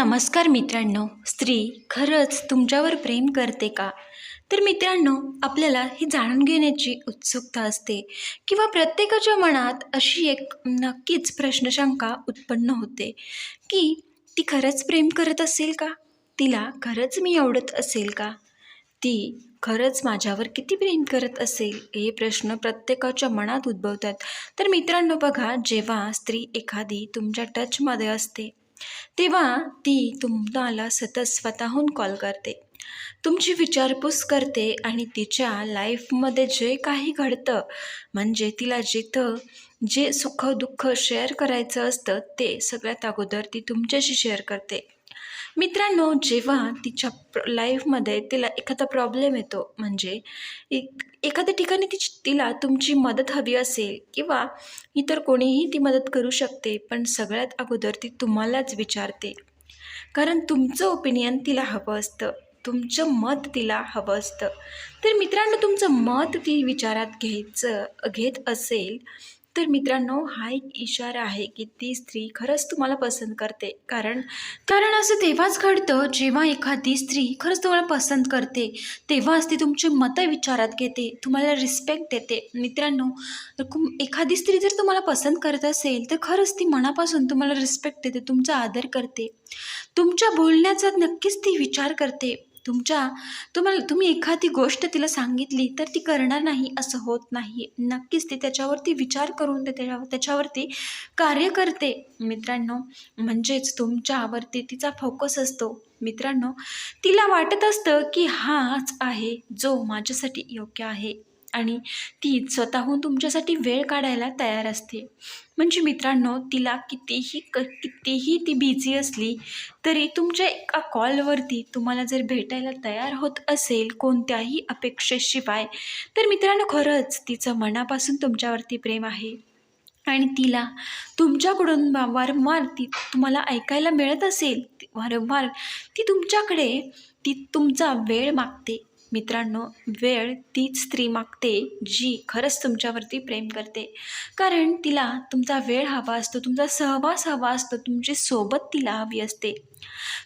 नमस्कार मित्रांनो. स्त्री खरंच तुमच्यावर प्रेम करते का? तर मित्रांनो आपल्याला ही जाणून घेण्याची उत्सुकता असते किंवा प्रत्येकाच्या मनात अशी एक नक्कीच प्रश्नशंका उत्पन्न होते की ती खरंच प्रेम करत असेल का? तिला खरंच मी आवडत असेल का? ती खरंच माझ्यावर किती प्रेम करत असेल? हे प्रश्न प्रत्येकाच्या मनात उद्भवतात. तर मित्रांनो बघा जेव्हा स्त्री एखादी तुमच्या टचमध्ये असते तेव्हा ती तुम्हाला सतत स्वतःहून कॉल करते. तुमची विचारपूस करते आणि तिच्या लाईफमध्ये जे काही घडतं म्हणजे तिला जिथं जे सुख दुःख शेअर करायचं असतं ते सगळ्यात अगोदर ती तुमच्याशी शेअर करते. मित्रांनो जेव्हा तिच्या प्र लाईफमध्ये तिला एखादा प्रॉब्लेम येतो म्हणजे एक एखाद्या ठिकाणी तिची तिला तुमची मदत हवी असेल किंवा इतर कोणीही ती मदत करू शकते पण सगळ्यात अगोदर ती तुम्हालाच विचारते. कारण तुमचं ओपिनियन तिला हवं असतं तुमचं मत तिला हवं असतं. तर मित्रांनो तुमचं मत ती विचारात घ्यायचं घेत असेल तर मित्रांनो हा एक इशारा आहे की ती स्त्री खरंच तुम्हाला पसंत करते. कारण कारण असं तेव्हाच घडतं जेव्हा एखादी स्त्री खरंच तुम्हाला पसंत करते. तेव्हाच ती तुमची मतं विचारात घेते तुम्हाला रिस्पेक्ट देते. मित्रांनो एखादी स्त्री जर तुम्हाला पसंत करत असेल तर खरंच ती मनापासून तुम्हाला रिस्पेक्ट देते तुमचा आदर करते. तुमच्या बोलण्याचा नक्कीच ती विचार करते. तुमच्या तुम्हाला तुम्ही एखादी गोष्ट तिला सांगितली तर ती करणार नाही असं होत नाही. नक्कीच ती त्याच्यावरती विचार करून ते त्याच्यावर त्याच्यावरती कार्य करते. मित्रांनो म्हणजेच तुमच्यावरती तिचा फोकस असतो. मित्रांनो तिला वाटत असतं की हाच आहे जो माझ्यासाठी योग्य आहे. आणि ती स्वतःहून तुमच्यासाठी वेळ काढायला तयार असते. म्हणजे मित्रांनो तिला कितीही क कितीही ती बिझी असली तरी तुमच्या एका कॉलवरती तुम्हाला जर भेटायला तयार होत असेल कोणत्याही अपेक्षेशिवाय तर मित्रांनो खरंच तिचं मनापासून तुमच्यावरती प्रेम आहे. आणि तिला तुमच्याकडून वारंवार ती तुम्हाला ऐकायला मिळत असेल वारंवार ती तुमच्याकडे ती तुमचा वेळ मागते. मित्रांनो वेळ तीच स्त्री मागते जी खरंच तुमच्यावरती प्रेम करते. कारण तिला तुमचा वेळ हवा असतो तुमचा सहवास हवा असतो तुमची सोबत तिला हवी असते.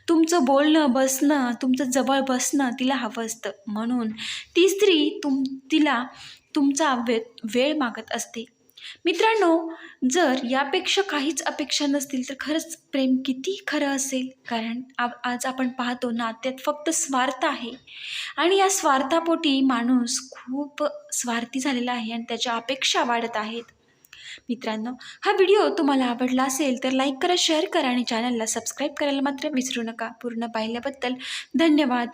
तुमचं बोलणं बसणं तुमचं जवळ बसणं तिला हवं असतं. म्हणून ती स्त्री तुम तिला तुमचा वे वेळ मागत असते. मित्रांनो जर यापेक्षा काहीच अपेक्षा नसतील तर खरंच प्रेम किती खरं असेल? कारण आ आज आपण पाहतो नात्यात फक्त स्वार्थ आहे. आणि या स्वार्थापोटी माणूस खूप स्वार्थी झालेला आहे आणि त्याच्या अपेक्षा वाढत आहेत. मित्रांनो हा व्हिडिओ तुम्हाला आवडला असेल तर लाईक करा शेअर करा आणि चॅनलला सबस्क्राईब करायला मात्र विसरू नका. पूर्ण पाहिल्याबद्दल धन्यवाद.